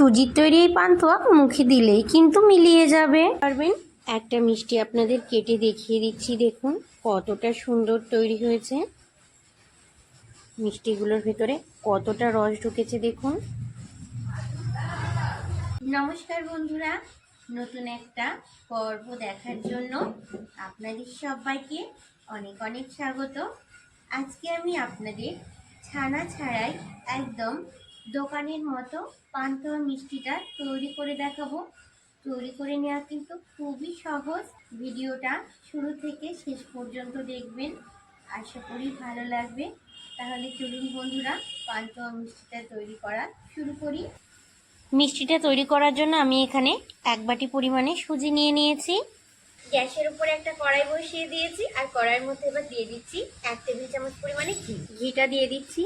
সুজির তৈরি এই পান্তুয়া মুখে দিলেই কিন্তু মিলিয়ে যাবে। পারবেন? একটা মিষ্টি আপনাদের কেটে দেখিয়ে দিচ্ছি দেখুন কতটা সুন্দর তৈরি হয়েছে। মিষ্টিগুলোর ভেতরে কতটা রস ঢুকেছে দেখুন। নমস্কার বন্ধুরা নতুন একটা পর্ব দেখার জন্য আপনাদের সবাইকে অনেক অনেক স্বাগত। আজকে আমি আপনাদের ছানা ছাড়াই একদম দোকানের মতো পান্তুয়া মিষ্টিটা তৈরি করে দেখাবো। তৈরি করে নেওয়া কিন্তু খুবই সহজ। ভিডিওটা শুরু থেকে শেষ পর্যন্ত দেখবেন। আশা করি ভালো লাগবে। তাহলে চলুন বন্ধুরা, পান্তুয়া মিষ্টিটা তৈরি করা শুরু করি। মিষ্টিটা তৈরি করার জন্য আমি এখানে এক বাটি পরিমাণে সুজি নিয়ে নিয়েছি। গ্যাসের উপরে একটা কড়াই বসিয়ে দিয়েছি। আর কড়াইয়ের মধ্যে এবার দিয়ে দিচ্ছি এক টেবিল চামচ পরিমাণে ঘি। ঘিটা দিয়ে দিচ্ছি।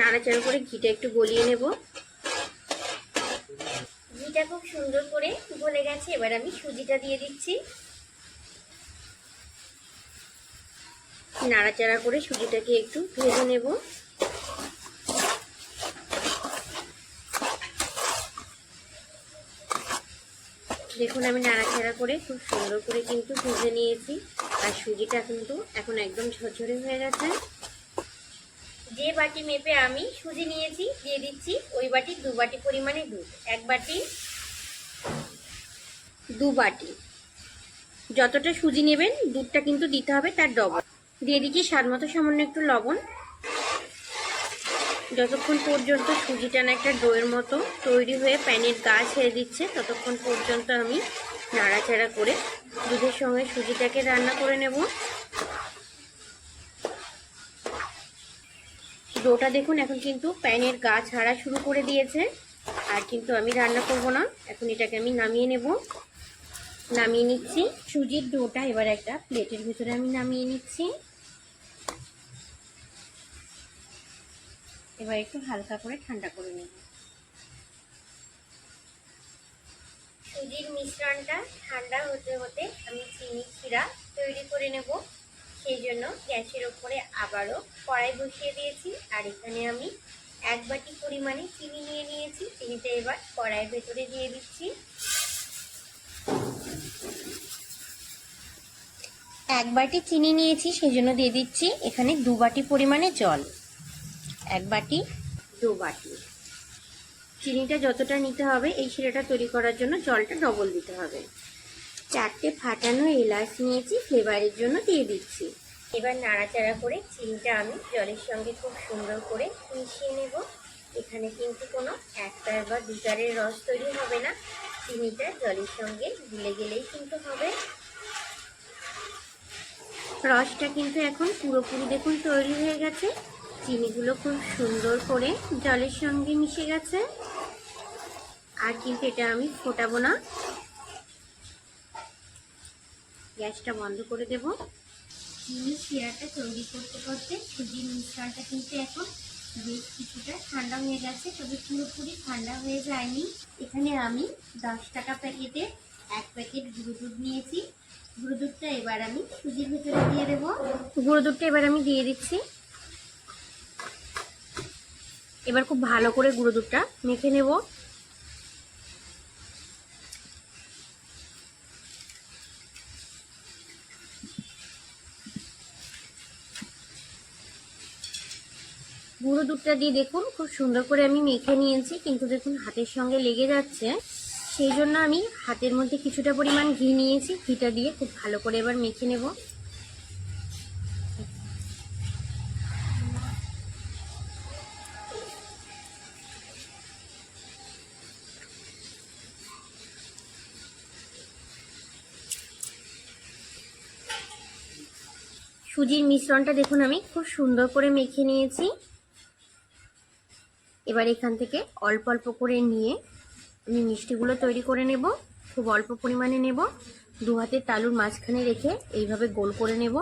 নাড়াচাড়া করে ঘিটা একটু গলিয়ে নেব। ঘিটা খুব সুন্দর করে গলে গেছে, এবার আমি সুজিটা দিয়ে দিচ্ছি। নাড়াচাড়া করে সুজিটাকে একটু ভেজে নেব। দেখুন, আমি নাড়াচাড়া করে খুব সুন্দর করে কিন্তু ভেজে নিয়েছি, আর সুজিটা কিন্তু এখন একদম ঝরঝরে হয়ে গেছে। যে বাটি মেপে আমি সুজি নিয়েছি, দিয়ে দিচ্ছি ওই বাটি দু বাটি পরিমাণে দুধ। এক বাটি, দু বাটি। যতটা সুজি নেবেন, দুধটা কিন্তু দিতে হবে তার ডবল। দিয়ে দিচ্ছি স্বাদ মতো সামান্য একটু লবণ। যতক্ষণ পর্যন্ত সুজিটা না একটা ডোয়ের মতো তৈরি হয়ে প্যানের গা ছেড়ে দিচ্ছে, ততক্ষণ পর্যন্ত আমি নাড়াচাড়া করে দুধের সঙ্গে সুজিটাকে রান্না করে নেব। ডোটা দেখুন, এখন কিন্তু প্যানের গা ছাড়া শুরু করে দিয়েছে। আর কিন্তু আমি রান্না করব না, এখন এটাকে আমি নামিয়ে নেব। নামিয়ে নিচ্ছি। সুজির ডোটা এবার একটা প্লেটের ভিতরে আমি নামিয়ে নিচ্ছি। এবার একটু হালকা করে ঠান্ডা করে নেব। সুজির মিশ্রণটা ঠান্ডা হতে হতে আমি চিনি, শিরা তৈরি করে নেব। সেই জন্য গ্যাসের ওপরে আবারও কড়াই বসিয়ে দিয়েছি। আর এখানে আমি এক বাটি পরিমাণে চিনি নিয়ে নিয়েছি। চিনিটা এবার কড়াইয়ের ভেতরে দিয়ে দিচ্ছি। এক বাটি চিনি নিয়েছি সেই জন্য দিয়ে দিচ্ছি এখানে দু বাটি পরিমাণে জল। এক বাটি, দু বাটি। চিনিটা যতটা নিতে হবে, এই শিরাটা তৈরি করার জন্য জলটা ডবল দিতে হবে। চারটে ফাটানো এলাচ নিয়েছি, ফ্লেভারের জন্য দিয়ে দিচ্ছি। এবার নাড়াচাড়া করে চিনিটা আমি জলের সঙ্গে খুব সুন্দর করে মিশিয়ে নেব। এখানে কিন্তু কোনো একটার বা দুটারের রস তৈরি হবে না। চিনিটা জলের সঙ্গে গুলে গেলেই কিন্তু হবে। রসটা কিন্তু এখন পুরোপুরি দেখুন তৈরি হয়ে গেছে। চিনিগুলো খুব সুন্দর করে জলের সঙ্গে মিশে গেছে। আর কিন্তু এটা আমি ফোটাবো না। গ্যাসটা বন্ধ করে দেব। চিনি শিরাটা তৈরি করতে করতে সুজির মিশ্রণটা কিন্তু এখন বেশ কিছুটা ঠান্ডা হয়ে গেছে তবে পুরোপুরি ঠান্ডা হয়ে যায়নি। এখানে আমি দশ টাকা প্যাকেটে এক প্যাকেট গুঁড়ো দুধ নিয়েছি। গুঁড়ো দুধটা এবার আমি সুজির ভিতরে দিয়ে দেবো। গুঁড়ো দুধটা এবার আমি দিয়ে দিচ্ছি। এবার খুব ভালো করে গুঁড়ো দুধটা মেখে নেব। গুঁড়ো দুধটা দিয়ে দেখুন, খুব সুন্দর করে আমি মেখে নিয়েছি, কিন্তু দেখুন হাতের সঙ্গে লেগে যাচ্ছে। সেই জন্য আমি হাতের মধ্যে কিছুটা পরিমাণ ঘি নিয়েছি, ঘিটা দিয়ে খুব ভালো করে এবার মেখে নেব। সুজির মিশ্রণটা দেখুন আমি খুব সুন্দর করে মেখে নিয়েছি। এবার এখান থেকে অল্প অল্প করে নিয়ে আমি মিষ্টিগুলো তৈরি করে নেব। খুব অল্প পরিমাণে নেব। দু হাতের তালুর মাঝখানে রেখে এইভাবে গোল করে নেব।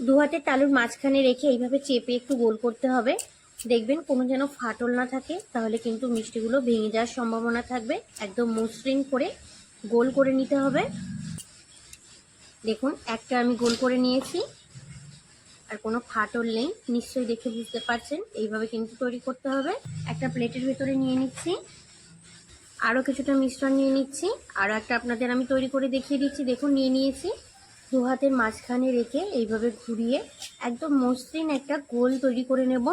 দু হাতের তালুর মাঝখানে রেখে এইভাবে চেপে একটু গোল করতে হবে। দেখবেন কোনো যেন ফাটল না থাকে, তাহলে কিন্তু মিষ্টিগুলো ভেঙে যাওয়ার সম্ভাবনা থাকবে। একদম মসৃণ করে গোল করে নিতে হবে। দেখুন, একটা আমি গোল করে নিয়েছি। আর কোনো ফাটল নেই, নিশ্চয়ই দেখে বুঝতে পারছেন। এইভাবে কিন্তু তৈরি করতে হবে। একটা প্লেটের ভেতরে নিয়ে নিচ্ছি। আরও কিছুটা মিশ্রণ নিয়ে নিচ্ছি। আরও একটা আপনাদের আমি তৈরি করে দেখিয়ে দিচ্ছি। দেখুন, নিয়ে নিয়েছি। দু হাতের মাঝখানে রেখে এইভাবে ঘুরিয়ে একদম মসৃণ একটা গোল তৈরি করে নেব।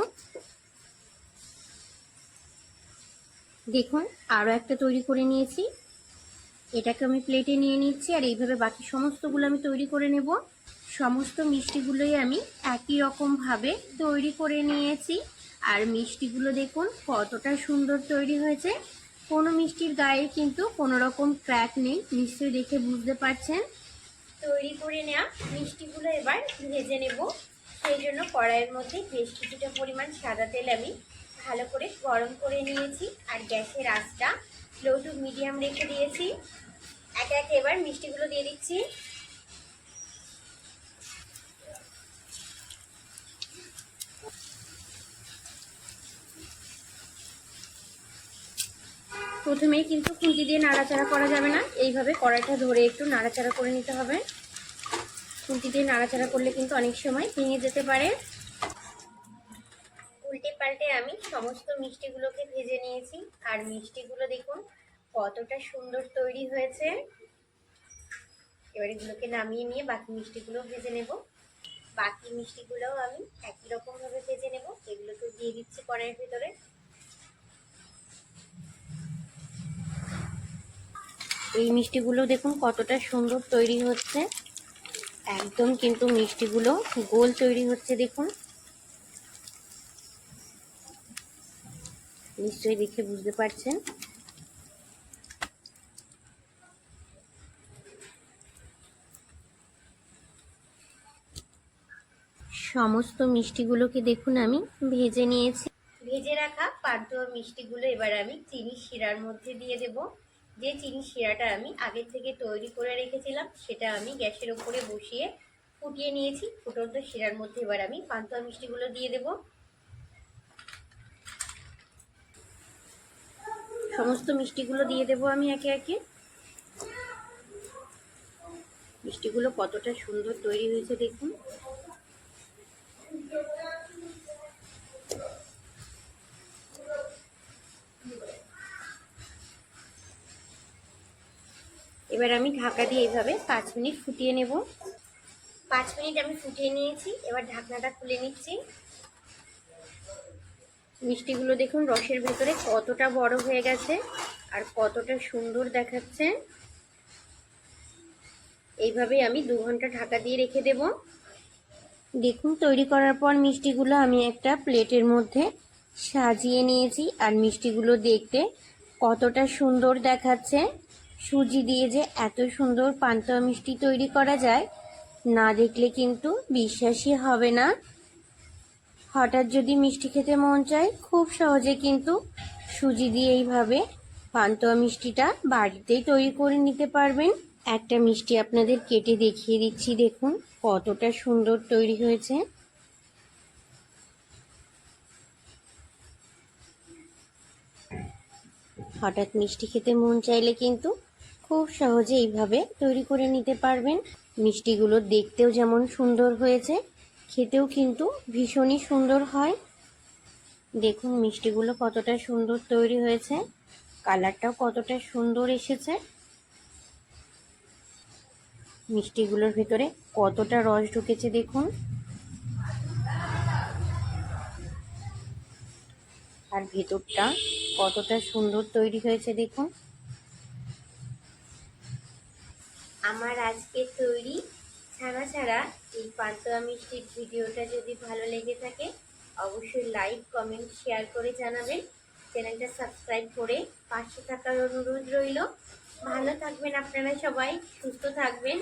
দেখুন আরও একটা তৈরি করে নিয়েছি। এটাকে আমি প্লেটে নিয়ে নিচ্ছি আর এইভাবে বাকি সমস্তগুলো আমি তৈরি করে নেব। সমস্ত মিষ্টিগুলোই আমি একই রকমভাবে তৈরি করে নিয়েছি। আর মিষ্টিগুলো দেখুন, কতটা সুন্দর তৈরি হয়েছে। কোনো মিষ্টির গায়ে কিন্তু কোনো রকম ক্র্যাক নেই, নিশ্চয়ই দেখে বুঝতে পারছেন। তৈরি করে নেওয়া মিষ্টিগুলো এবার ভেজে নেব। সেই জন্য কড়াইয়ের মধ্যে বেশ কিছুটা পরিমাণ সাদা তেল আমি ভালো করে গরম করে নিয়েছি। আর গ্যাসের আঁচটা লো টু মিডিয়াম রেখে দিয়েছি। একে একে এবার মিষ্টিগুলো দিয়ে দিচ্ছি। প্রথমেই কিন্তু খুঁটি দিয়ে নাড়াচাড়া করা যাবে না। এইভাবে কড়াইটা ধরে একটু নাড়াচাড়া করে নিতে হবে। খুঁটি দিয়ে নাড়াচাড়া করলে কিন্তু অনেক সময় ভেঙে যেতে পারে। উল্টে পাল্টে আমি সমস্ত মিষ্টিগুলোকে ভেজে নিয়েছি। আর মিষ্টিগুলো দেখুন কতটা সুন্দর তৈরি হয়েছে। এবার এগুলোকে নামিয়ে নিয়ে বাকি মিষ্টিগুলো ভেজে নেব। বাকি মিষ্টিগুলোও আমি একই রকমভাবে ভেজে নেব। এগুলোকে দিয়ে দিচ্ছি কড়াইয়ের ভিতরে। এই মিষ্টিগুলো দেখুন কতটা সুন্দর তৈরি হচ্ছে। একদম কিন্তু মিষ্টিগুলো গোল তৈরি হচ্ছে দেখুন। নিশ্চয়ই দেখে বুঝতে পারছেন। সমস্ত মিষ্টিগুলোকে দেখুন আমি ভেজে নিয়েছি। ভেজে রাখা পান্তুয়া মিষ্টিগুলো এবার আমি চিনি শিরার মধ্যে দিয়ে দেব। যে চিনি শিরাটা আমি আগের থেকে তৈরি করে রেখেছিলাম, সেটা আমি গ্যাসের ওপরে বসিয়ে ফুটিয়ে নিয়েছি। ফুটন্ত শিরার মধ্যে এবার আমি পান্তুয়া মিষ্টিগুলো দিয়ে দেব। সমস্ত মিষ্টিগুলো দিয়ে দেব আমি একে একে। মিষ্টিগুলো কতটা সুন্দর তৈরি হয়েছে দেখুন। এবার আমি ঢাকা দিয়ে এইভাবে পাঁচ মিনিট ফুটিয়ে নেব। পাঁচ মিনিট আমি ফুটিয়ে নিয়েছি, এবার ঢাকনাটা খুলে নিচ্ছি। মিষ্টিগুলো দেখুন রসের ভেতরে কতটা বড় হয়ে গেছে আর কতটা সুন্দর দেখাচ্ছে। এইভাবেই আমি দু ঘণ্টা ঢাকা দিয়ে রেখে দেব। দেখুন, তৈরি করার পর মিষ্টিগুলো আমি একটা প্লেটের মধ্যে সাজিয়ে নিয়েছি আর মিষ্টিগুলো দেখতে কতটা সুন্দর দেখাচ্ছে। সুজি দিয়ে যে এত সুন্দর পান্তুয়া মিষ্টি তৈরি করা যায়, না দেখলে কিন্তু বিশ্বাসই হবে না। হঠাৎ যদি মিষ্টি খেতে মন চায়, খুব সহজে কিন্তু সুজি দিয়ে এইভাবে পান্তুয়া মিষ্টিটা বাড়িতেই তৈরি করে নিতে পারবেন। একটা মিষ্টি আপনাদের কেটে দেখিয়ে দিচ্ছি, দেখুন কতটা সুন্দর তৈরি হয়েছে। হঠাৎ মিষ্টি খেতে মন চাইলে কিন্তু খুব সহজে এইভাবে তৈরি করে নিতে পারবেন। মিষ্টিগুলো দেখতেও যেমন সুন্দর হয়েছে, খেতেও কিন্তু ভীষণই সুন্দর হয়। দেখুন মিষ্টিগুলো কতটা সুন্দর তৈরি হয়েছে, কালারটাও কতটা সুন্দর এসেছে। মিষ্টিগুলোর ভিতরে কতটা রস ঢুকেছে দেখুন। আর ভেতরটা কতটা সুন্দর তৈরি হয়েছে দেখুন। আজকে তৈরি। ছাড়া ছাড়া এই পান্তুয়া মিষ্টির ভিডিওটা যদি ভালো লেগে থাকে, অবশ্যই লাইক কমেন্ট শেয়ার করে জানাবেন। চ্যানেলটা সাবস্ক্রাইব করে পাশে থাকার অনুরোধ রইল। ভালো থাকবেন আপনারা সবাই, সুস্থ থাকবেন।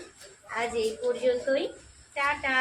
আজ এই পর্যন্তই। টাটা!